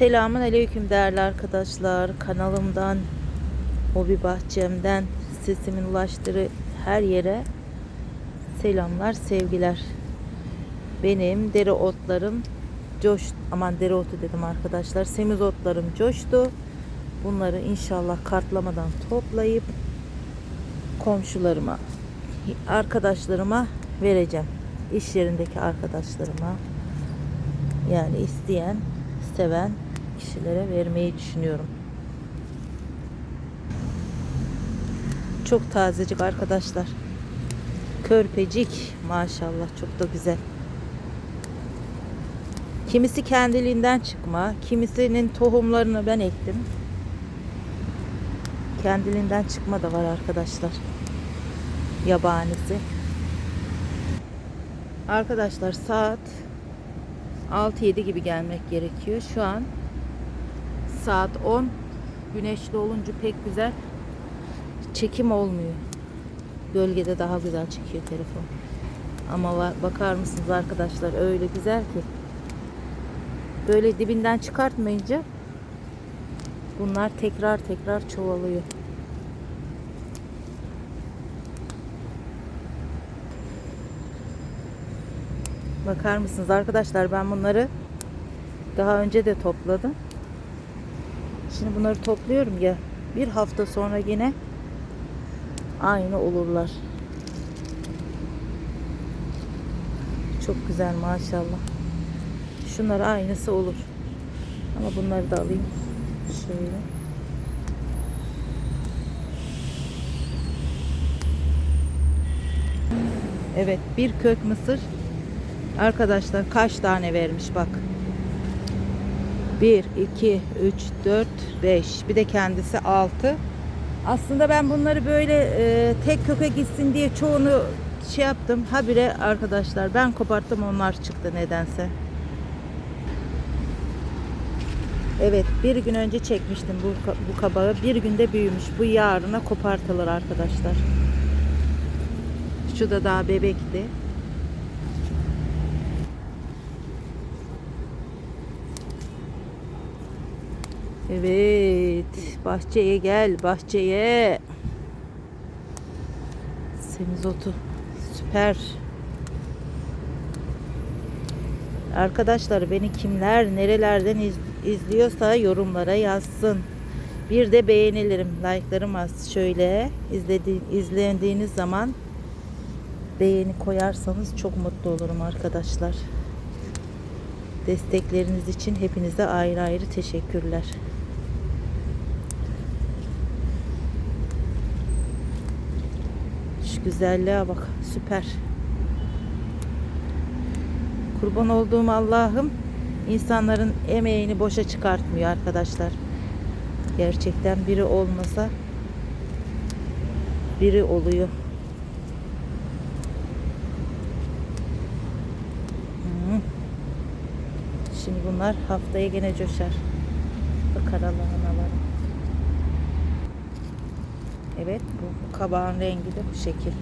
Selamun aleyküm değerli arkadaşlar. Kanalımdan, hobi bahçemden sesimin ulaştığı her yere selamlar, sevgiler. Benim dereotlarım coş, aman dereotu dedim arkadaşlar. Semizotlarım coştu. Bunları inşallah kartlamadan toplayıp komşularıma, arkadaşlarıma vereceğim. İş yerindeki arkadaşlarıma yani isteyen, seven kişilere vermeyi düşünüyorum. Çok tazecik arkadaşlar. Körpecik maşallah çok da güzel. Kimisi kendiliğinden çıkma, kimisinin tohumlarını ben ektim. Kendiliğinden çıkma da var arkadaşlar. Yabanisi. Arkadaşlar saat 6-7 gibi gelmek gerekiyor. Şu an saat 10. Güneşli olunca pek güzel çekim olmuyor. Gölgede daha güzel çekiyor telefon. Ama bakar mısınız arkadaşlar öyle güzel ki. Böyle dibinden çıkartmayınca bunlar tekrar tekrar çoğalıyor. Bakar mısınız arkadaşlar ben bunları daha önce de topladım. Şimdi bunları topluyorum ya bir hafta sonra yine aynı olurlar. Çok güzel maşallah. Şunlar aynısı olur. Ama bunları da alayım. Şöyle. Evet bir kök mısır Arkadaşlar kaç tane vermiş bak. 1, 2, 3, 4, 5. Bir de kendisi 6. Aslında ben bunları böyle e, tek köke gitsin diye çoğunu şey yaptım. Habire arkadaşlar ben koparttım onlar çıktı nedense. Evet bir gün önce çekmiştim bu, bu kabağı. Bir günde büyümüş. Bu yarına kopartılır arkadaşlar. Şu da daha bebekti. Evet, bahçeye gel, bahçeye. Semizotu, süper. Arkadaşlar beni kimler, nerelerden iz- izliyorsa yorumlara yazsın. Bir de beğenilerim, like'larım az. Şöyle izledi, izlendiğiniz zaman beğeni koyarsanız çok mutlu olurum arkadaşlar. Destekleriniz için hepinize ayrı ayrı teşekkürler. Güzelliğe bak. Süper. Kurban olduğum Allah'ım insanların emeğini boşa çıkartmıyor arkadaşlar. Gerçekten biri olmasa biri oluyor. Şimdi bunlar haftaya gene coşar. Bakar lahanaları. Evet bu, kabağın rengi de bu şekil.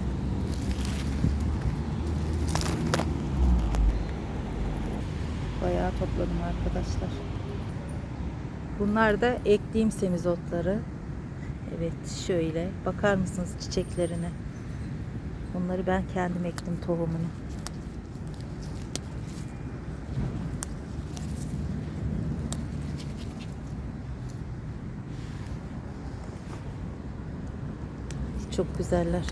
Bayağı topladım arkadaşlar. Bunlar da ektiğim semizotları. Evet şöyle bakar mısınız çiçeklerine? Bunları ben kendim ektim tohumunu. Çok güzeller.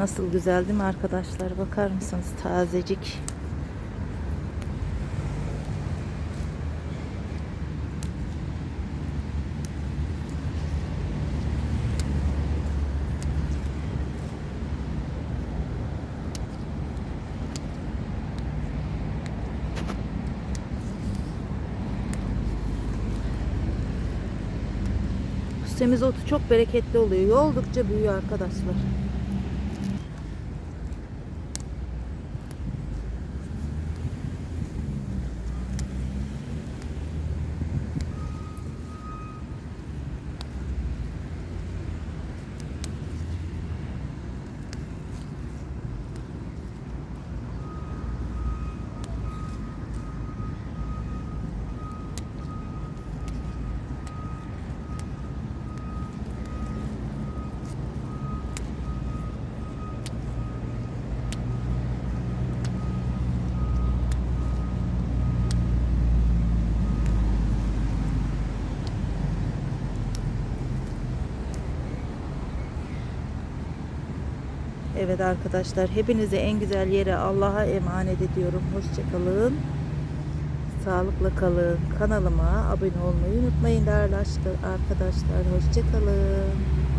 Nasıl güzel değil mi arkadaşlar? Bakar mısınız? Tazecik. Semizotu çok bereketli oluyor. Yoldukça büyüyor arkadaşlar. Evet arkadaşlar hepinizi en güzel yere Allah'a emanet ediyorum. Hoşçakalın. Sağlıkla kalın. Kanalıma abone olmayı unutmayın değerli arkadaşlar. Hoşçakalın.